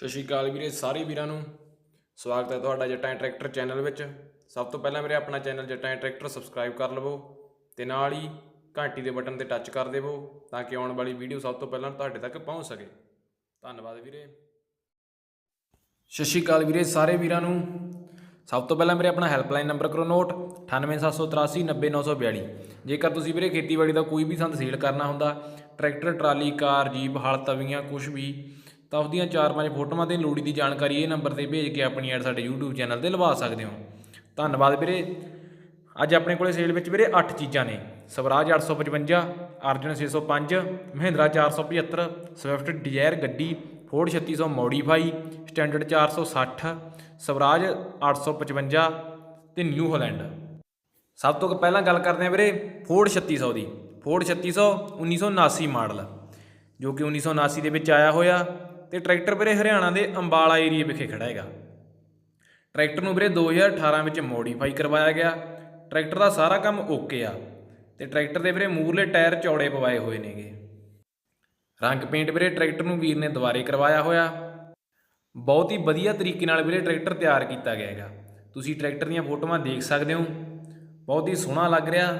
ਸਤਿ ਸ਼੍ਰੀ ਅਕਾਲ ਵੀਰੇ, ਸਾਰੇ ਵੀਰਾਂ ਨੂੰ। ਸਵਾਗਤ ਹੈ ਤੁਹਾਡਾ ਜੱਟਾਂ ਟਰੈਕਟਰ ਚੈਨਲ ਵਿੱਚ। ਸਭ ਤੋਂ ਪਹਿਲਾਂ ਮੇਰੇ ਆਪਣਾ ਚੈਨਲ ਜੱਟਾਂ ਟਰੈਕਟਰ ਸਬਸਕ੍ਰਾਈਬ ਕਰ ਲਵੋ ਤੇ ਨਾਲ ਹੀ ਘੰਟੀ ਦੇ ਬਟਨ ਤੇ ਟੱਚ ਕਰ ਦੇਵੋ ਤਾਂ ਕਿ ਆਉਣ ਵਾਲੀ ਵੀਡੀਓ ਸਭ ਤੋਂ ਪਹਿਲਾਂ ਤੁਹਾਡੇ ਤੱਕ ਪਹੁੰਚ ਸਕੇ। ਧੰਨਵਾਦ ਵੀਰੇ। ਸਤਿ ਸ਼੍ਰੀ ਅਕਾਲ ਵੀਰੇ, ਸਾਰੇ ਵੀਰਾਂ ਨੂੰ। ਸਭ ਤੋਂ ਪਹਿਲਾਂ ਮੇਰੇ ਆਪਣਾ ਹੈਲਪਲਾਈਨ ਨੰਬਰ ਕਰੋ ਨੋਟ 9878390942 ਜੇਕਰ ਤੁਸੀਂ ਵੀਰੇ ਖੇਤੀਬਾੜੀ ਦਾ ਕੋਈ ਵੀ ਸੰਦ ਸੇਲ ਕਰਨਾ ਹੁੰਦਾ, ਟਰੈਕਟਰ, ਟਰਾਲੀ, ਕਾਰ, ਜੀਪ, ਹਲ, ਤਵੀਆਂ ਕੁਝ ਵੀ ਤਾਂ ਉਹਦੀਆਂ 4-5 ਫੋਟੋਆਂ ਤੇ ਲੋੜੀ ਦੀ ਜਾਣਕਾਰੀ ਇਹ ਨੰਬਰ ਤੇ ਭੇਜ ਕੇ ਆਪਣੀ ਐਡ ਸਾਡੇ YouTube ਚੈਨਲ ਤੇ ਲਵਾ ਸਕਦੇ ਹੋ। ਧੰਨਵਾਦ ਵੀਰੇ। ਅੱਜ ਆਪਣੇ ਕੋਲੇ ਸੇਲ ਵਿੱਚ ਵੀਰੇ 8 ਚੀਜ਼ਾਂ ਨੇ। ਸਵਰਾਜ 855 ਅਰਜਨ 605 ਮਹਿੰਦਰਾ 475 ਸਵਿਫਟ ਡਿਜ਼ਾਇਰ ਗੱਡੀ, ਫੋਰਡ 3600 ਮੋਡੀਫਾਈ, ਸਟੈਂਡਰਡ 460 ਸਵਰਾਜ 855 ਤੇ ਨਿਊ ਹਾਲੈਂਡ। ਸਭ ਤੋਂ ਪਹਿਲਾਂ ਗੱਲ ਕਰਦੇ ਹਾਂ ਵੀਰੇ ਫੋਰਡ 3600 ਦੀ। ਫੋਰਡ 3600 1979 ਮਾਡਲ, ਜੋ ਕਿ 1979 ਦੇ ਵਿੱਚ ਆਇਆ ਹੋਇਆ। ਤੇ ਟਰੈਕਟਰ ਵੀਰੇ ਹਰਿਆਣਾ ਦੇ ਅੰਬਾਲਾ ਏਰੀਆ ਵਿਖੇ ਖੜਾ ਹੈਗਾ। ਟਰੈਕਟਰ ਨੂੰ ਵੀਰੇ 2018 ਵਿੱਚ ਮੋਡੀਫਾਈ ਕਰਵਾਇਆ ਗਿਆ। ਟਰੈਕਟਰ ਦਾ ਸਾਰਾ ਕੰਮ ਓਕੇ ਆ ਤੇ ਟਰੈਕਟਰ ਦੇ ਵੀਰੇ ਮੂਰਲੇ ਟਾਇਰ ਚੌੜੇ ਪਵਾਏ ਹੋਏ ਨੇਗੇ। ਰੰਗ ਪੇਂਟ ਵੀਰੇ ਟਰੈਕਟਰ ਨੂੰ ਵੀਰ ਨੇ ਦੁਬਾਰੇ ਕਰਵਾਇਆ ਹੋਇਆ। ਬਹੁਤ ਹੀ ਵਧੀਆ ਤਰੀਕੇ ਨਾਲ ਵੀਰੇ ਟਰੈਕਟਰ ਤਿਆਰ ਕੀਤਾ ਗਿਆ ਹੈਗਾ। ਤੁਸੀਂ ਟਰੈਕਟਰ ਦੀਆਂ ਫੋਟੋਆਂ ਦੇਖ ਸਕਦੇ ਹੋ। ਬਹੁਤ ਹੀ ਸੋਹਣਾ ਲੱਗ ਰਿਹਾ।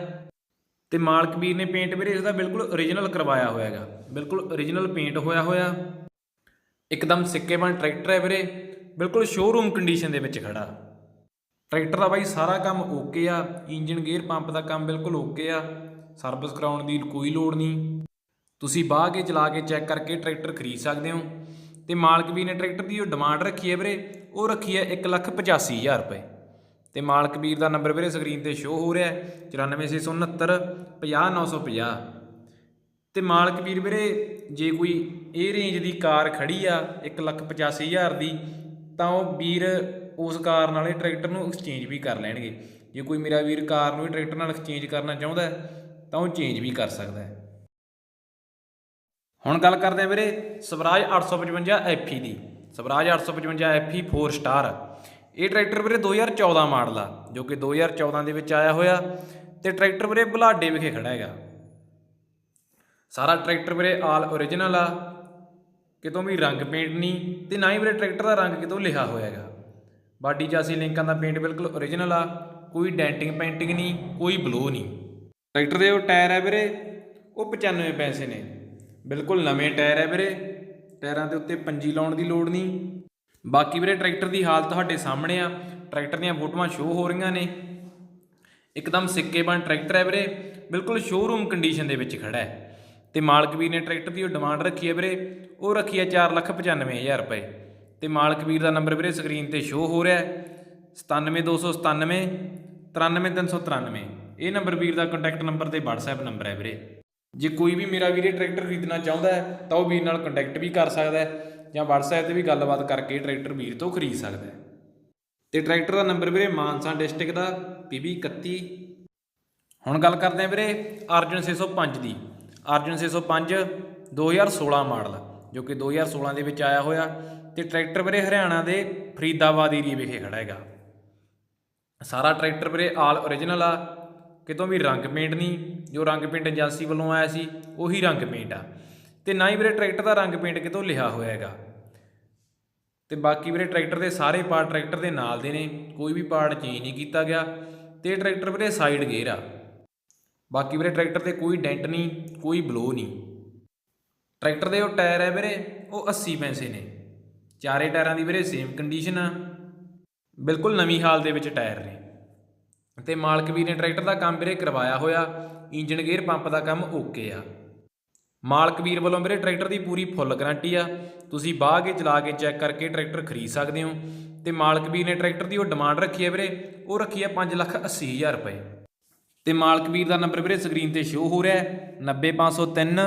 ਤੇ ਮਾਲਕ ਵੀਰ ਨੇ ਪੇਂਟ ਵੀਰੇ ਇਸ ਦਾ ਬਿਲਕੁਲ ਓਰੀਜਨਲ ਕਰਵਾਇਆ ਹੋਇਆ ਹੈਗਾ। ਬਿਲਕੁਲ ਓਰੀਜਨਲ ਪੇਂਟ ਹੋਇਆ ਹੋਇਆ। ਇੱਕਦਮ ਸਿੱਕੇਬੰਦ ਟਰੈਕਟਰ ਹੈ ਵੀਰੇ। ਬਿਲਕੁਲ ਸ਼ੋਰੂਮ ਕੰਡੀਸ਼ਨ ਦੇ ਵਿੱਚ ਖੜਾ। ਟਰੈਕਟਰ ਦਾ ਬਾਈ ਸਾਰਾ ਕੰਮ ਓਕੇ ਆ। ਇੰਜਨ ਗੇਅਰ ਪੰਪ ਦਾ ਕੰਮ ਬਿਲਕੁਲ ਓਕੇ ਆ। ਸਰਵਿਸ ਕਰਾਉਣ ਦੀ ਕੋਈ ਲੋੜ ਨਹੀਂ। ਤੁਸੀਂ ਬਾਹ ਕੇ ਚਲਾ ਕੇ ਚੈੱਕ ਕਰਕੇ ਟਰੈਕਟਰ ਖਰੀਦ ਸਕਦੇ ਹੋ। ਤੇ ਮਾਲਕ ਵੀਰ ਨੇ ਟਰੈਕਟਰ ਦੀ ਜੋ ਡਿਮਾਂਡ ਰੱਖੀ ਹੈ ਵੀਰੇ। ਉਹ ਰੱਖੀ ਹੈ 185000 ਰੁਪਏ। ਤੇ ਮਾਲਕ ਵੀਰ ਦਾ ਨੰਬਰ ਵੀਰੇ ਸਕਰੀਨ ਤੇ ਸ਼ੋ ਹੋ ਰਿਹਾ ਹੈ। 94669 50950 ਤੇ ਮਾਲਕ ਵੀਰ ਵੀਰੇ, ਜੇ ਕੋਈ ਇਹ ਰੇਂਜ ਦੀ ਕਾਰ ਖੜੀ ਆ 185000 ਦੀ, ਤਾਂ ਉਹ ਵੀਰ ਉਸ ਕਾਰ ਨਾਲ ਇਹ ਟਰੈਕਟਰ ਨੂੰ ਐਕਸਚੇਂਜ ਵੀ ਕਰ ਲੈਣਗੇ। ਜੇ ਕੋਈ ਮੇਰਾ ਵੀਰ ਕਾਰ ਨੂੰ ਇਹ ਟਰੈਕਟਰ ਨਾਲ ਐਕਸਚੇਂਜ ਕਰਨਾ ਚਾਹੁੰਦਾ ਤਾਂ ਉਹ ਚੇਂਜ ਵੀ ਕਰ ਸਕਦਾ ਹੈ। ਹੁਣ ਗੱਲ ਕਰਦੇ ਹਾਂ ਵੀਰੇ, ਸਵਰਾਜ 855 FE ਦੀ। ਸਵਰਾਜ 855 FE 4 ਸਟਾਰ ਇਹ ਟਰੈਕਟਰ ਵੀਰੇ 2014 ਮਾਡਲ ਆ, ਜੋ ਕਿ 2014 ਦੇ ਵਿੱਚ ਆਇਆ ਹੋਇਆ, ਤੇ ਟਰੈਕਟਰ ਵੀਰੇ ਬੁਲਾਡੇ ਵਿਖੇ ਖੜਾ ਹੈਗਾ। ਸਾਰਾ ਟਰੈਕਟਰ ਵੀਰੇ ਆਲ ਓਰੀਜਨਲ ਆ, ਕਿਤੋਂ ਵੀ ਰੰਗ ਪੇਂਟ ਨਹੀਂ, ਤੇ ਨਾ ਹੀ ਵੀਰੇ ਟਰੈਕਟਰ ਦਾ ਰੰਗ ਕਿਤੋਂ ਲਿਖਾ ਹੋਇਆ ਹੈਗਾ। ਬਾਡੀ ਚਾਸੀ ਲਿੰਕਾਂ ਦਾ ਪੇਂਟ ਬਿਲਕੁਲ ਓਰੀਜਨਲ ਆ, ਕੋਈ ਡੈਂਟਿੰਗ ਪੈਂਟਿੰਗ ਨਹੀਂ, ਕੋਈ ਬਲੋ ਨਹੀਂ। ਟਰੈਕਟਰ ਦੇ ਉਹ ਟਾਇਰ ਹੈ ਵੀਰੇ, ਉਹ 95 ਪੈਸੇ ਨੇ। ਬਿਲਕੁਲ ਨਵੇਂ ਟਾਇਰ ਹੈ ਵੀਰੇ, ਟਾਇਰਾਂ ਦੇ ਉੱਤੇ ਪੰਜੀ ਲਾਉਣ ਦੀ ਲੋੜ ਨਹੀਂ। ਬਾਕੀ ਵੀਰੇ ਟਰੈਕਟਰ ਦੀ ਹਾਲਤ ਤੁਹਾਡੇ ਸਾਹਮਣੇ ਆ, ਟਰੈਕਟਰ ਦੀਆਂ ਫੋਟੋਆਂ ਸ਼ੋਅ ਹੋ ਰਹੀਆਂ ਨੇ। ਇੱਕਦਮ ਸਿੱਕੇਬੰਦ ਟਰੈਕਟਰ ਹੈ ਵੀਰੇ, ਬਿਲਕੁਲ ਸ਼ੋਰੂਮ ਕੰਡੀਸ਼ਨ ਦੇ ਵਿੱਚ ਖੜਾ ਹੈ। ਤੇ ਮਾਲਕ ਵੀਰ ਨੇ ਟਰੈਕਟਰ ਦੀ ਉਹ ਡਿਮਾਂਡ ਰੱਖੀ ਹੈ ਵੀਰੇ, ਉਹ ਰੱਖੀ ਹੈ 495000 ਰੁਪਏ। ਤੇ ਮਾਲਕ ਵੀਰ ਦਾ ਨੰਬਰ ਵੀਰੇ ਸਕਰੀਨ ਤੇ ਸ਼ੋ ਹੋ ਰਿਹਾ ਹੈ 97297 93393 ਇਹ ਨੰਬਰ ਵੀਰ ਦਾ ਕੰਟੈਕਟ ਨੰਬਰ ਤੇ WhatsApp ਨੰਬਰ ਹੈ ਵੀਰੇ। ਜੇ ਕੋਈ ਵੀ ਮੇਰਾ ਵੀਰੇ ਟਰੈਕਟਰ ਖਰੀਦਣਾ ਚਾਹੁੰਦਾ ਹੈ, ਤਾਂ ਉਹ ਵੀਰ ਨਾਲ ਕੰਟੈਕਟ ਵੀ ਕਰ ਸਕਦਾ ਹੈ, ਜਾਂ WhatsApp ਤੇ ਵੀ ਗੱਲਬਾਤ ਕਰਕੇ ਟਰੈਕਟਰ ਵੀਰ ਤੋਂ ਖਰੀਦ ਸਕਦਾ ਹੈ। ਤੇ ਟਰੈਕਟਰ ਦਾ ਨੰਬਰ ਵੀਰੇ ਮਾਨਸਾ ਡਿਸਟ੍ਰਿਕਟ ਦਾ PB 31 ਹੁਣ ਗੱਲ ਕਰਦੇ ਹਾਂ ਵੀਰੇ, ਅਰਜਨ 605 ਦੀ। ਅਰਜਨ 605 2016 ਮਾਡਲ, ਜੋ ਕਿ 2016 ਦੇ ਵਿੱਚ ਆਇਆ ਹੋਇਆ ਤੇ ਟਰੈਕਟਰ ਵੀਰੇ ਹਰਿਆਣਾ ਦੇ ਫਰੀਦਾਬਾਦ ਏਰੀਆ ਵਿਖੇ ਖੜਾ ਹੈਗਾ। ਸਾਰਾ ਟਰੈਕਟਰ ਵੀਰੇ ਆਲ ਓਰੀਜਨਲ ਆ, ਕਿਤੋਂ ਵੀ ਰੰਗ ਪੇਂਟ ਨਹੀਂ, ਜੋ ਰੰਗ ਪੇਂਟ ਏਜੰਸੀ ਵੱਲੋਂ ਆਇਆ ਸੀ, ਉਹੀ ਰੰਗ ਪੇਂਟ ਆ। ਤੇ ਨਾ ਹੀ ਵੀਰੇ ਟਰੈਕਟਰ ਦਾ ਰੰਗ ਪੇਂਟ ਕਿਤੋਂ ਲਿਖਾ ਹੋਇਆ ਹੈਗਾ। ਤੇ ਬਾਕੀ ਵੀਰੇ ਟਰੈਕਟਰ ਦੇ ਸਾਰੇ ਪਾਰਟ ਟਰੈਕਟਰ ਦੇ ਨਾਲ ਦੇ ਨੇ, ਕੋਈ ਵੀ ਪਾਰਟ ਚੇਂਜ ਨਹੀਂ ਕੀਤਾ ਗਿਆ। ਤੇ ਟਰੈਕਟਰ ਵੀਰੇ ਸਾਈਡ ਗੇਅਰ ਆ। ਬਾਕੀ ਵੀਰੇ ਟਰੈਕਟਰ ਤੇ ਕੋਈ ਡੈਂਟ ਨਹੀਂ, ਕੋਈ ਬਲੋ ਨਹੀਂ। ਟਰੈਕਟਰ ਦੇ ਉਹ ਟਾਇਰ ਹੈ ਵੀਰੇ, ਉਹ 80 ਪੈਸੇ ਨੇ। ਚਾਰੇ ਟਾਇਰਾਂ ਦੀ ਵੀਰੇ ਸੇਮ ਕੰਡੀਸ਼ਨ ਆ। ਬਿਲਕੁਲ ਨਵੀਂ ਹਾਲ ਦੇ ਵਿੱਚ ਟਾਇਰ ਨੇ। ਤੇ ਮਾਲਕ ਵੀਰ ਨੇ ਟਰੈਕਟਰ ਦਾ ਕੰਮ ਵੀਰੇ ਕਰਵਾਇਆ ਹੋਇਆ ਇੰਜਨ ਗੇਅਰ ਪੰਪ ਦਾ ਕੰਮ ਓਕੇ ਆ। ਮਾਲਕ ਵੀਰ ਵੱਲੋਂ ਵੀਰੇ ਟਰੈਕਟਰ ਦੀ ਪੂਰੀ ਫੁੱਲ ਗਾਰੰਟੀ ਆ। ਤੁਸੀਂ ਬਾਹ ਕੇ ਚਲਾ ਕੇ ਚੈੱਕ ਕਰਕੇ ਟਰੈਕਟਰ ਖਰੀਦ ਸਕਦੇ ਹੋ। ਤੇ ਮਾਲਕ ਵੀਰ ਨੇ ਟਰੈਕਟਰ ਦੀ ਉਹ ਡਿਮਾਂਡ ਰੱਖੀ ਹੈ ਵੀਰੇ, ਉਹ ਰੱਖੀ ਹੈ 580000 ਰੁਪਏ। ਤੇ ਮਾਲਕ ਵੀਰ ਦਾ ਨੰਬਰ ਵੀਰੇ ਸਕਰੀਨ ਤੇ ਸ਼ੋ ਹੋ ਰਿਹਾ ਹੈ 90503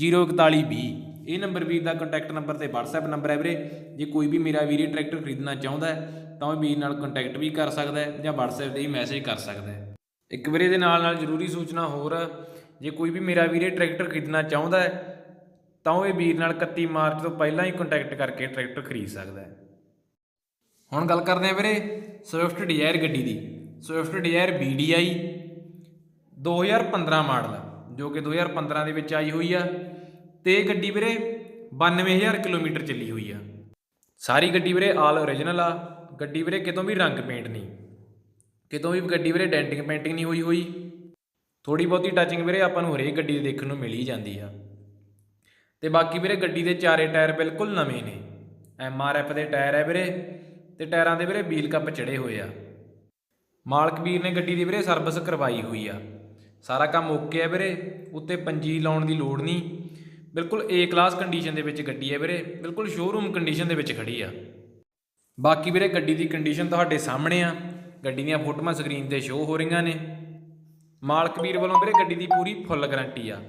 04120 ਇਹ ਨੰਬਰ ਵੀਰ ਦਾ ਕੰਟੈਕਟ ਨੰਬਰ ਤੇ WhatsApp ਨੰਬਰ ਹੈ ਵੀਰੇ। ਜੇ ਕੋਈ ਵੀ ਮੇਰਾ ਵੀਰੇ ਟਰੈਕਟਰ ਖਰੀਦਣਾ ਚਾਹੁੰਦਾ ਹੈ, ਤਾਂ ਉਹ ਵੀਰ ਨਾਲ ਕੰਟੈਕਟ ਵੀ ਕਰ ਸਕਦਾ ਹੈ ਜਾਂ WhatsApp ਤੇ ਹੀ ਮੈਸੇਜ ਕਰ ਸਕਦਾ ਹੈ। ਇੱਕ ਵੀਰੇ ਦੇ ਨਾਲ ਨਾਲ ਜ਼ਰੂਰੀ ਸੂਚਨਾ ਹੋਰ, ਜੇ ਕੋਈ ਵੀ ਮੇਰਾ ਵੀਰੇ ਟਰੈਕਟਰ ਖਰੀਦਣਾ ਚਾਹੁੰਦਾ ਹੈ, ਤਾਂ ਉਹ ਇਹ ਵੀਰ ਨਾਲ 31 ਮਾਰਚ ਤੋਂ ਪਹਿਲਾਂ ਹੀ ਕੰਟੈਕਟ ਕਰਕੇ ਟਰੈਕਟਰ ਖਰੀਦ ਸਕਦਾ ਹੈ। ਹੁਣ ਗੱਲ ਕਰਦੇ ਹਾਂ ਵੀਰੇ ਸਵਿਫਟ ਡਿਜ਼ਾਇਰ ਗੱਡੀ ਦੀ। ਸਵਿਫਟ ਡਿਜ਼ਾਇਰ BDI 2015 ਮਾਡਲ, ਜੋ ਕਿ 2015 ਦੇ ਵਿੱਚ ਆਈ ਹੋਈ ਆ। ਤੇ ਗੱਡੀ ਵੀਰੇ 92000 ਕਿਲੋਮੀਟਰ ਚੱਲੀ ਹੋਈ ਆ। ਸਾਰੀ ਗੱਡੀ ਵੀਰੇ ਆਲ ਓਰੀਜਨਲ ਆ। ਗੱਡੀ ਵੀਰੇ ਕਿਤੋਂ ਵੀ ਰੰਗ ਪੇਂਟ ਨਹੀਂ। ਕਿਤੋਂ ਵੀ ਗੱਡੀ ਵੀਰੇ ਡੈਂਟਿੰਗ ਪੇਂਟਿੰਗ ਨਹੀਂ ਹੋਈ ਹੋਈ। ਥੋੜੀ ਬਹੁਤੀ ਟੱਚਿੰਗ ਵੀਰੇ ਆਪਾਂ ਨੂੰ ਹਰੇਕ ਗੱਡੀ ਦੇ ਦੇਖਣ ਨੂੰ ਮਿਲ ਹੀ ਜਾਂਦੀ ਆ। ਤੇ ਬਾਕੀ ਵੀਰੇ ਗੱਡੀ ਦੇ ਚਾਰੇ ਟਾਇਰ ਬਿਲਕੁਲ ਨਵੇਂ ਨੇ। ਐਮ ਆਰ ਐਫ ਦੇ ਟਾਇਰ ਹੈ ਵੀਰੇ। ਤੇ ਟਾਇਰਾਂ ਦੇ ਵੀਰੇ ਵੀਲ ਕੱਪ ਚੜੇ ਹੋਏ ਆ। ਮਾਲਕ ਵੀਰ ਨੇ ਗੱਡੀ ਦੀ ਵੀਰੇ ਸਰਵਿਸ ਕਰਵਾਈ ਹੋਈ ਆ। ਸਾਰਾ ਕੰਮ ਓਕੇ ਹੈ ਵੀਰੇ, ਉੱਤੇ ਪੰਜੀ ਲਾਉਣ ਦੀ ਲੋੜ ਨਹੀਂ। ਬਿਲਕੁਲ ਏ ਕਲਾਸ ਕੰਡੀਸ਼ਨ ਦੇ ਵਿੱਚ ਗੱਡੀ ਹੈ ਵੀਰੇ, ਬਿਲਕੁਲ ਸ਼ੋਰੂਮ ਕੰਡੀਸ਼ਨ ਦੇ ਵਿੱਚ ਖੜੀ ਆ। ਬਾਕੀ ਵੀਰੇ ਗੱਡੀ ਦੀ ਕੰਡੀਸ਼ਨ ਤੁਹਾਡੇ ਸਾਹਮਣੇ ਆ, ਗੱਡੀ ਦੀਆਂ ਫੋਟੋਆਂ ਸਕਰੀਨ ਤੇ ਸ਼ੋ ਹੋ ਰਹੀਆਂ ਨੇ। ਮਾਲਕ ਵੀਰ ਵੱਲੋਂ ਵੀਰੇ ਗੱਡੀ ਦੀ ਪੂਰੀ ਫੁੱਲ ਗਾਰੰਟੀ ਆ।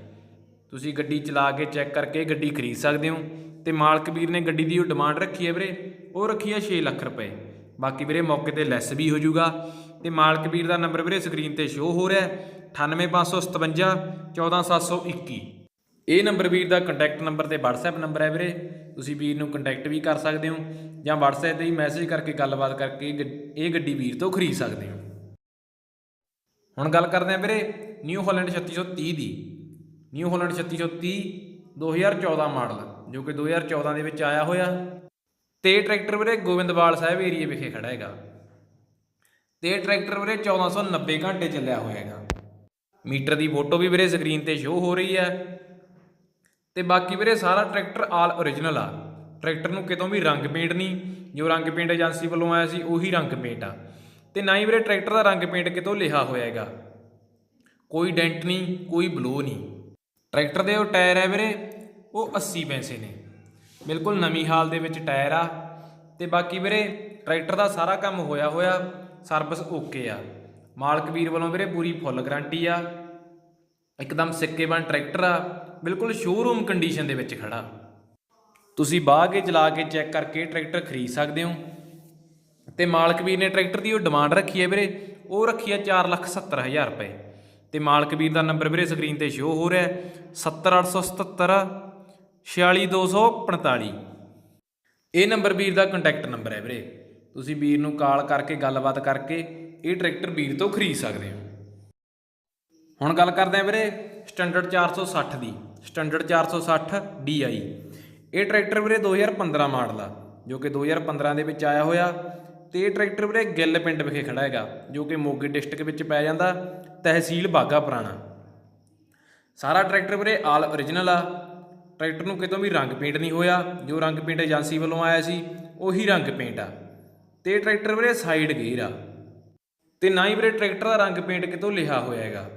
ਤੁਸੀਂ ਗੱਡੀ ਚਲਾ ਕੇ ਚੈੱਕ ਕਰਕੇ ਗੱਡੀ ਖਰੀਦ ਸਕਦੇ ਹੋ ਤੇ ਮਾਲਕ ਵੀਰ ਨੇ ਗੱਡੀ ਦੀ ਉਹ ਡਿਮਾਂਡ ਰੱਖੀ ਹੈ ਵੀਰੇ, ਉਹ ਰੱਖੀ ਹੈ 6 ਲੱਖ ਰੁਪਏ। ਬਾਕੀ ਵੀਰੇ ਮੌਕੇ ਤੇ ਲੈਸ ਵੀ ਹੋ ਜਾਊਗਾ। ਤੇ ਮਾਲਕ ਵੀਰ ਦਾ ਨੰਬਰ ਵੀਰੇ ਸਕਰੀਨ ਤੇ ਸ਼ੋ ਹੋ ਰਿਹਾ ਹੈ। 98557 14721 ਇਹ ਨੰਬਰ ਵੀਰ ਦਾ ਕੰਟੈਕਟ ਨੰਬਰ ਤੇ WhatsApp ਨੰਬਰ ਹੈ ਵੀਰੇ। ਤੁਸੀਂ ਵੀਰ ਨੂੰ ਕੰਟੈਕਟ ਵੀ ਕਰ ਸਕਦੇ ਹੋ ਜਾਂ WhatsApp ਤੇ ਹੀ ਮੈਸੇਜ ਕਰਕੇ ਗੱਲਬਾਤ ਕਰਕੇ ਗ- ਇਹ ਗੱਡੀ ਵੀਰ ਤੋਂ ਖਰੀਦ ਸਕਦੇ ਹੋ। ਹੁਣ ਗੱਲ ਕਰਦੇ ਹਾਂ ਵੀਰੇ ਨਿਊ ਹਾਲੈਂਡ 3630 ਦੀ। ਨਿਊ ਹਾਲੈਂਡ 3630 2014 ਮਾਡਲ, ਜੋ ਕਿ 2014 ਦੇ ਵਿੱਚ ਆਇਆ ਹੋਇਆ। ਤੇ ਇਹ ਟਰੈਕਟਰ ਵੀਰੇ ਗੋਬਿੰਦਵਾਲ ਸਾਹਿਬ ਏਰੀਏ ਵਿਖੇ ਖੜਾ ਹੈਗਾ। ਤੇ ਇਹ ਟਰੈਕਟਰ ਵੀਰੇ 1490 ਘੰਟੇ ਚੱਲਿਆ ਹੋਇਆ ਹੈਗਾ। ਮੀਟਰ ਦੀ ਫੋਟੋ ਵੀ ਵੀਰੇ ਸਕਰੀਨ ਤੇ ਸ਼ੋ ਹੋ ਰਹੀ ਹੈ। ਤੇ ਬਾਕੀ ਵੀਰੇ ਸਾਰਾ ਟਰੈਕਟਰ ਆਲ ਓਰੀਜਨਲ ਆ। ਟਰੈਕਟਰ ਨੂੰ ਕਿਤੋਂ ਵੀ ਰੰਗ ਪੇਂਟ ਨਹੀਂ, ਜੋ ਰੰਗ ਪੇਂਟ ਏਜੰਸੀ ਵੱਲੋਂ ਆਇਆ ਸੀ, ਉਹੀ ਰੰਗ ਪੇਂਟ ਆ। ਤੇ ਨਾ ਹੀ ਵੀਰੇ ਟਰੈਕਟਰ ਦਾ ਰੰਗ ਪੇਂਟ ਕਿਤੋਂ ਲਿਖਾ ਹੋਇਆ ਹੈਗਾ। ਕੋਈ ਡੈਂਟ ਨਹੀਂ, ਕੋਈ ਬਲੋ ਨਹੀਂ। ਟਰੈਕਟਰ ਦੇ ਉਹ ਟਾਇਰ ਹੈ ਵੀਰੇ, ਉਹ 80 ਪੈਸੇ ਨੇ। ਬਿਲਕੁਲ ਨਵੀਂ ਹਾਲ ਦੇ ਵਿੱਚ ਟਾਇਰ ਆ। ਤੇ ਬਾਕੀ ਵੀਰੇ ਟਰੈਕਟਰ ਦਾ ਸਾਰਾ ਕੰਮ ਹੋਇਆ ਹੋਇਆ। ਸਰਵਿਸ ਓਕੇ ਆ। ਮਾਲਕ ਵੀਰ ਵੱਲੋਂ ਵੀਰੇ ਪੂਰੀ ਫੁੱਲ ਗਾਰੰਟੀ ਆ। ਇੱਕਦਮ ਸਿੱਕੇ ਟਰੈਕਟਰ ਆ। ਬਿਲਕੁਲ ਸ਼ੋਰੂਮ ਕੰਡੀਸ਼ਨ ਦੇ ਵਿੱਚ ਖੜਾ। ਤੁਸੀਂ ਬਾਹ ਕੇ ਚਲਾ ਕੇ ਚੈੱਕ ਕਰਕੇ ਟਰੈਕਟਰ ਖਰੀਦ ਸਕਦੇ ਹੋ। ਤੇ ਮਾਲਕ ਵੀਰ ਨੇ ਟਰੈਕਟਰ ਦੀ ਉਹ ਡਿਮਾਂਡ ਰੱਖੀ ਹੈ ਵੀਰੇ। ਉਹ ਰੱਖੀ ਹੈ 470000 ਰੁਪਏ। ਤੇ ਮਾਲਕ ਵੀਰ ਦਾ ਨੰਬਰ ਵੀਰੇ ਸਕਰੀਨ ਤੇ ਸ਼ੋ ਹੋ ਰਿਹਾ ਹੈ। 70877 46245 ਇਹ ਨੰਬਰ ਵੀਰ ਦਾ ਕੰਟੈਕਟ ਨੰਬਰ ਹੈ ਵੀਰੇ। ਤੁਸੀਂ ਵੀਰ ਨੂੰ ਕਾਲ ਕਰਕੇ ਗੱਲਬਾਤ ਕਰਕੇ ਇਹ ਟਰੈਕਟਰ ਵੀਰ ਤੋਂ ਖਰੀਦ ਸਕਦੇ ਹੋ। ਹੁਣ ਗੱਲ ਕਰਦੇ ਹਾਂ ਵੀਰੇ ਸਟੈਂਡਰਡ 460 ਦੀ। ਸਟੈਂਡਰਡ 460 DI ਇਹ ਟਰੈਕਟਰ ਵੀਰੇ 2015 ਮਾਡਲ ਆ, ਜੋ ਕਿ 2015 ਦੇ ਵਿੱਚ ਆਇਆ ਹੋਇਆ। ਤੇ ਇਹ ਟਰੈਕਟਰ ਵੀਰੇ ਗਿੱਲ ਪਿੰਡ ਵਿਖੇ ਖੜਾ ਹੈਗਾ, ਜੋ ਕਿ ਮੋਗੇ ਡਿਸਟ੍ਰਿਕਟ ਵਿੱਚ ਪੈ ਜਾਂਦਾ, ਤਹਿਸੀਲ ਬਾਗਾ ਪੁਰਾਣਾ। ਸਾਰਾ ਟਰੈਕਟਰ ਵੀਰੇ ਆਲ ਓਰੀਜਨਲ ਆ। ਟਰੈਕਟਰ ਨੂੰ ਕਿਤੋਂ ਵੀ ਰੰਗ ਪੇਂਟ ਨਹੀਂ ਹੋਇਆ, ਜੋ ਰੰਗ ਪੇਂਟ ਏਜੰਸੀ ਵੱਲੋਂ ਆਇਆ ਸੀ, ਉਹੀ ਰੰਗ ਪੇਂਟ ਆ। ਤੇ ਟਰੈਕਟਰ ਵੀਰੇ ਸਾਈਡ ਗੇਅਰ ਆ। ਤੇ ਨਾ ਹੀ ਵੀਰੇ ਟਰੈਕਟਰ ਦਾ ਰੰਗ ਪੇਂਟ ਕਿਤੋਂ ਲਿਖਾ ਹੋਇਆ ਹੈਗਾ।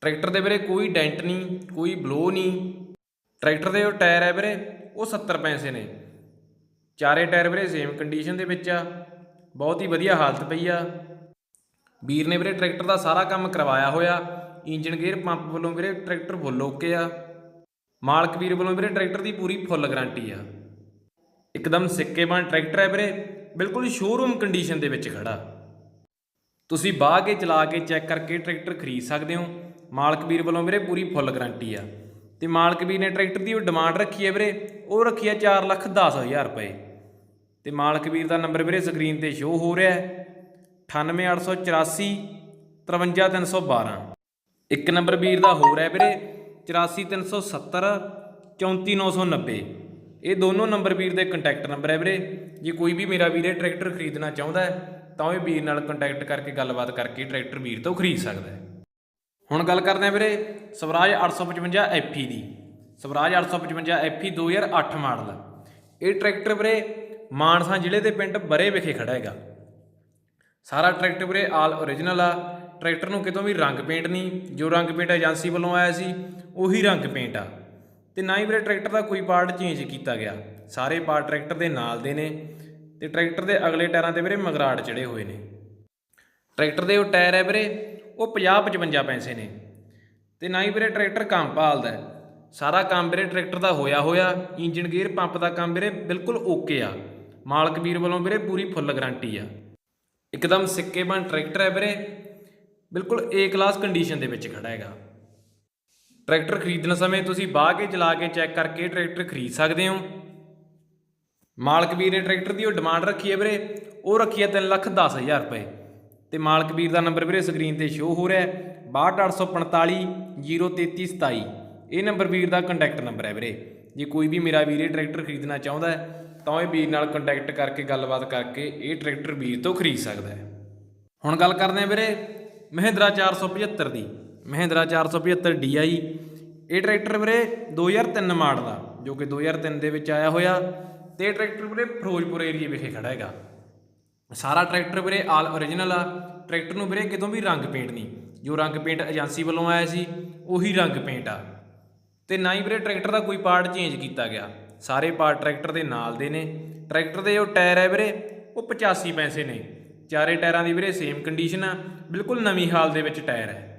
ਟਰੈਕਟਰ ਦੇ ਵੀਰੇ ਕੋਈ ਡੈਂਟ ਨਹੀਂ, ਕੋਈ ਬਲੋ ਨਹੀਂ। ਟਰੈਕਟਰ ਦੇ ਜੋ ਟਾਇਰ ਹੈ ਵੀਰੇ, ਉਹ 70 ਪੈਸੇ ਨੇ। ਚਾਰੇ ਟਾਇਰ ਵੀਰੇ ਸੇਮ ਕੰਡੀਸ਼ਨ ਦੇ ਵਿੱਚ ਆ। ਬਹੁਤ ਹੀ ਵਧੀਆ ਹਾਲਤ ਪਈ ਆ। ਵੀਰ ਨੇ ਵੀਰੇ ਟਰੈਕਟਰ ਦਾ ਸਾਰਾ ਕੰਮ ਕਰਵਾਇਆ ਹੋਇਆ। ਇੰਜਨ ਗੇਅਰ ਪੰਪ ਵੱਲੋਂ ਵੀਰੇ ਟਰੈਕਟਰ ਫੁੱਲ ਓਕੇ ਆ। ਮਾਲਕ ਵੀਰ ਵੱਲੋਂ ਵੀਰੇ ਟਰੈਕਟਰ ਦੀ ਪੂਰੀ ਫੁੱਲ ਗਾਰੰਟੀ ਆ। ਇੱਕਦਮ ਸਿੱਕੇ ਬਣ ਟਰੈਕਟਰ ਹੈ ਵੀਰੇ। ਬਿਲਕੁਲ ਸ਼ੋਰੂਮ ਕੰਡੀਸ਼ਨ ਦੇ ਵਿੱਚ ਖੜਾ। ਤੁਸੀਂ ਬਾਹ ਕੇ ਚਲਾ ਕੇ ਚੈੱਕ ਕਰਕੇ ਟਰੈਕਟਰ ਖਰੀਦ ਸਕਦੇ ਹੋ। ਮਾਲਕ ਵੀਰ ਵੱਲੋਂ ਵੀਰੇ ਪੂਰੀ ਫੁੱਲ ਗਾਰੰਟੀ ਆ। ਤੇ ਮਾਲਕ ਵੀਰ ਨੇ ਟਰੈਕਟਰ ਦੀ ਉਹ ਡਿਮਾਂਡ ਰੱਖੀ ਹੈ ਵੀਰੇ, ਉਹ ਰੱਖੀ ਹੈ 4 ਲੱਖ 10 ਹਜ਼ਾਰ ਰੁਪਏ। ਤੇ ਮਾਲਕ ਵੀਰ ਦਾ ਨੰਬਰ ਵੀਰੇ ਸਕਰੀਨ ਤੇ ਸ਼ੋ ਹੋ ਰਿਹਾ ਹੈ। 98884 53312 ਇੱਕ ਨੰਬਰ ਵੀਰ ਦਾ ਹੋਰ ਹੈ ਵੀਰੇ 84370 34990 ਇਹ ਦੋਨੋਂ ਨੰਬਰ ਵੀਰ ਦੇ ਕੰਟੈਕਟ ਨੰਬਰ ਹੈ ਵੀਰੇ। ਜੇ ਕੋਈ ਵੀ ਮੇਰਾ ਵੀਰੇ ਟਰੈਕਟਰ ਖਰੀਦਣਾ ਚਾਹੁੰਦਾ ਹੈ, ਤਾਂ ਉਹ ਵੀਰ ਨਾਲ ਕੰਟੈਕਟ ਕਰਕੇ ਗੱਲਬਾਤ ਕਰਕੇ ਟਰੈਕਟਰ ਵੀਰ ਤੋਂ ਖਰੀਦ ਸਕਦਾ ਹੈ। ਹੁਣ ਗੱਲ ਕਰਦੇ ਹਾਂ ਵੀਰੇ, ਸਵਰਾਜ 855 FE ਦੀ। Swaraj 855 FE 2008 model. ਇਹ ਟਰੈਕਟਰ ਵੀਰੇ ਮਾਨਸਾ ਜ਼ਿਲ੍ਹੇ ਦੇ ਪਿੰਡ ਬਰੇ ਵਿਖੇ ਖੜਾ ਹੈਗਾ। ਸਾਰਾ ਟਰੈਕਟਰ ਵੀਰੇ ਆਲ ਓਰੀਜਨਲ ਆ। ਟਰੈਕਟਰ ਨੂੰ ਕਿਤੋਂ ਵੀ ਰੰਗ ਪੇਂਟ ਨਹੀਂ, ਜੋ ਰੰਗ ਪੇਂਟ ਏਜੰਸੀ ਵੱਲੋਂ ਆਇਆ ਸੀ, ਉਹੀ ਰੰਗ ਪੇਂਟ ਆ। ਤੇ ਨਾ ਹੀ ਵੀਰੇ ਟਰੈਕਟਰ ਦਾ ਕੋਈ ਪਾਰਟ ਚੇਂਜ ਕੀਤਾ ਗਿਆ। ਸਾਰੇ ਪਾਰਟ ਟਰੈਕਟਰ ਦੇ ਨਾਲ ਦੇ ਨੇ ਤੇ ਟਰੈਕਟਰ ਦੇ ਅਗਲੇ ਟਾਇਰਾਂ ਤੇ ਵੀਰੇ ਮਗਰਾੜ ਚੜੇ ਹੋਏ ਨੇ। ਟਰੈਕਟਰ ਦੇ ਉਹ ਟਾਇਰ ਹੈ ਵੀਰੇ, ਉਹ 50 55 ਪੈਸੇ ਨੇ। ਤੇ ਨਾ ਹੀ ਵੀਰੇ ਟਰੈਕਟਰ ਕੰਮ ਭਾਲਦਾ ਸਾਰਾ ਕੰਮ ਵੀਰੇ ਟਰੈਕਟਰ ਦਾ ਹੋਇਆ ਹੋਇਆ ਇੰਜਨ ਗੇਅਰ ਪੰਪ ਦਾ ਕੰਮ ਵੀਰੇ ਬਿਲਕੁਲ ਓਕੇ ਆ। ਮਾਲਕ ਵੀਰ ਵੱਲੋਂ ਵੀਰੇ ਪੂਰੀ ਫੁੱਲ ਗਾਰੰਟੀ ਆ। ਇੱਕਦਮ ਸਿੱਕੇ ਬਣ ਟਰੈਕਟਰ ਹੈ ਵੀਰੇ, ਬਿਲਕੁਲ ਏ ਕਲਾਸ ਕੰਡੀਸ਼ਨ ਦੇ ਵਿੱਚ ਖੜਾ ਹੈਗਾ। ਟਰੈਕਟਰ ਖਰੀਦਣ ਸਮੇਂ ਤੁਸੀਂ ਬਾਹ ਕੇ ਚਲਾ ਕੇ ਚੈੱਕ ਕਰਕੇ ਟਰੈਕਟਰ ਖਰੀਦ ਸਕਦੇ ਹੋ। ਮਾਲਕ ਵੀਰ ਨੇ ਟਰੈਕਟਰ ਦੀ ਉਹ ਡਿਮਾਂਡ ਰੱਖੀ ਹੈ ਵੀਰੇ। ਉਹ ਰੱਖੀ ਹੈ 3 ਲੱਖ 10 ਹਜ਼ਾਰ ਰੁਪਏ। ਤੇ ਮਾਲਕ ਵੀਰ ਦਾ ਨੰਬਰ ਵੀਰੇ ਸਕਰੀਨ ਤੇ ਸ਼ੋ ਹੋ ਰਿਹਾ ਹੈ। 62845 03327 ਇਹ ਨੰਬਰ ਵੀਰ ਦਾ ਕੰਟੈਕਟ ਨੰਬਰ ਹੈ ਵੀਰੇ। ਜੇ ਕੋਈ ਵੀ ਮੇਰਾ ਵੀਰੇ ਟਰੈਕਟਰ ਖਰੀਦਣਾ ਚਾਹੁੰਦਾ ਹੈ, ਤਾਂ ਇਹ ਵੀਰ ਨਾਲ ਕੰਟੈਕਟ ਕਰਕੇ ਗੱਲਬਾਤ ਕਰਕੇ ਇਹ ਟਰੈਕਟਰ ਵੀਰ ਤੋਂ ਖਰੀਦ ਸਕਦਾ ਹੈ। ਹੁਣ ਗੱਲ ਕਰਦੇ ਹਾਂ ਵੀਰੇ ਮਹਿੰਦਰਾ 475 ਦੀ। ਮਹਿੰਦਰਾ 475 DI ਇਹ ਟਰੈਕਟਰ ਵੀਰੇ 2003 ਮਾਡਲ ਦਾ ਜੋ ਕਿ 2003 ਦੇ ਵਿੱਚ ਆਇਆ ਹੋਇਆ। ਤੇ ਇਹ ਟਰੈਕਟਰ ਵੀਰੇ ਫਿਰੋਜ਼ਪੁਰ ਏਰੀਆ ਵਿਖੇ ਖੜਾ ਹੈਗਾ। ਸਾਰਾ ਟਰੈਕਟਰ ਵੀਰੇ ਆਲ ਓਰੀਜਨਲ ਆ। ਟਰੈਕਟਰ ਨੂੰ ਵੀਰੇ ਕਿਤੋਂ ਵੀ ਰੰਗ ਪੇਂਟ ਨਹੀਂ। ਜੋ ਰੰਗ ਪੇਂਟ ਏਜੰਸੀ ਵੱਲੋਂ ਆਇਆ ਸੀ, ਉਹੀ ਰੰਗ ਪੇਂਟ ਆ। ਤੇ ਨਾ ਹੀ ਵੀਰੇ ਟਰੈਕਟਰ ਦਾ ਕੋਈ ਪਾਰਟ ਚੇਂਜ ਕੀਤਾ ਗਿਆ। ਸਾਰੇ ਪਾਰਟ ਟਰੈਕਟਰ ਦੇ ਨਾਲ ਦੇ ਨੇ। ਟਰੈਕਟਰ ਦੇ ਜੋ ਟਾਇਰ ਹੈ ਵੀਰੇ, ਉਹ 85 ਪੈਸੇ ਨੇ। ਚਾਰੇ ਟਾਇਰਾਂ ਦੀ ਵੀਰੇ ਸੇਮ ਕੰਡੀਸ਼ਨ ਆ। ਬਿਲਕੁਲ ਨਵੀਂ ਹਾਲ ਦੇ ਵਿੱਚ ਟਾਇਰ ਹੈ।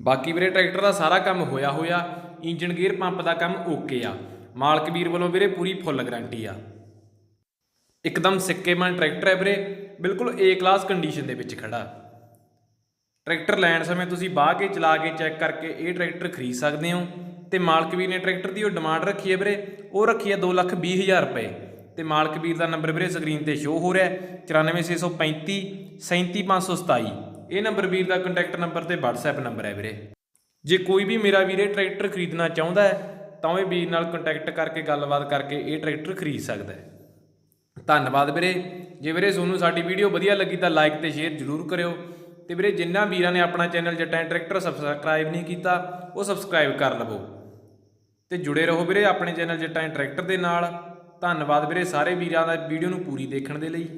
ਬਾਕੀ ਵੀਰੇ ਟਰੈਕਟਰ ਦਾ ਸਾਰਾ ਕੰਮ ਹੋਇਆ ਹੋਇਆ ਇੰਜਨ ਗੇਅਰ ਪੰਪ ਦਾ ਕੰਮ ਓਕੇ ਆ। ਮਾਲਕ ਵੀਰ ਵੱਲੋਂ ਵੀਰੇ ਪੂਰੀ ਫੁੱਲ ਗਾਰੰਟੀ ਆ। ਇੱਕਦਮ ਸਿੱਕੇਮਨ ਟਰੈਕਟਰ ਹੈ ਵੀਰੇ, ਬਿਲਕੁਲ ਏ ਕਲਾਸ ਕੰਡੀਸ਼ਨ ਦੇ ਵਿੱਚ ਖੜਾ। ਟਰੈਕਟਰ ਲੈਣ ਸਮੇਂ ਤੁਸੀਂ ਬਾਹ ਕੇ ਚਲਾ ਕੇ ਚੈੱਕ ਕਰਕੇ ਇਹ ਟਰੈਕਟਰ ਖਰੀਦ ਸਕਦੇ ਹੋ। ਤੇ ਮਾਲਕ ਵੀਰ ਨੇ ਟਰੈਕਟਰ ਦੀ ਉਹ ਡਿਮਾਂਡ ਰੱਖੀ ਹੈ ਵੀਰੇ, ਉਹ ਰੱਖੀ ਹੈ 220000 ਰੁਪਏ। ਤੇ ਮਾਲਕ ਵੀਰ ਦਾ ਨੰਬਰ ਵੀਰੇ ਸਕਰੀਨ ਤੇ ਸ਼ੋ ਹੋ ਰਿਹਾ ਹੈ 94635 37527 ਇਹ ਨੰਬਰ ਵੀਰ ਦਾ ਕੰਟੈਕਟ ਨੰਬਰ ਤੇ WhatsApp ਨੰਬਰ ਹੈ ਵੀਰੇ। ਜੇ ਕੋਈ ਵੀ ਮੇਰਾ ਵੀਰੇ ਟਰੈਕਟਰ ਖਰੀਦਣਾ ਚਾਹੁੰਦਾ ਹੈ, ਤਾਂ ਉਹ ਵੀਰ ਨਾਲ ਕੰਟੈਕਟ ਕਰਕੇ ਗੱਲਬਾਤ ਕਰਕੇ ਇਹ ਟਰੈਕਟਰ ਖਰੀਦ ਸਕਦਾ ਹੈ। ਧੰਨਵਾਦ ਵੀਰੇ। ਜੇ ਵੀਰੇ ਤੁਹਾਨੂੰ ਸਾਡੀ ਵੀਡੀਓ ਵਧੀਆ ਲੱਗੀ ਤਾਂ ਲਾਈਕ ਤੇ ਸ਼ੇਅਰ ਜ਼ਰੂਰ ਕਰਿਓ। ਤੇ ਵੀਰੇ ਜਿਨ੍ਹਾਂ ਵੀਰਾਂ ਨੇ ਆਪਣਾ ਚੈਨਲ ਜੱਟਾਂ ਟਰੈਕਟਰ ਸਬਸਕ੍ਰਾਈਬ ਨਹੀਂ ਕੀਤਾ, ਉਹ ਸਬਸਕ੍ਰਾਈਬ ਕਰ ਲਵੋ। ਤੇ ਜੁੜੇ ਰਹੋ ਵੀਰੇ ਆਪਣੇ ਚੈਨਲ ਜੱਟਾਂ ਟਰੈਕਟਰ ਦੇ ਨਾਲ। ਧੰਨਵਾਦ ਵੀਰੇ ਸਾਰੇ ਵੀਰਾਂ ਦਾ ਵੀਡੀਓ ਨੂੰ ਪੂਰੀ ਦੇਖਣ ਦੇ ਲਈ।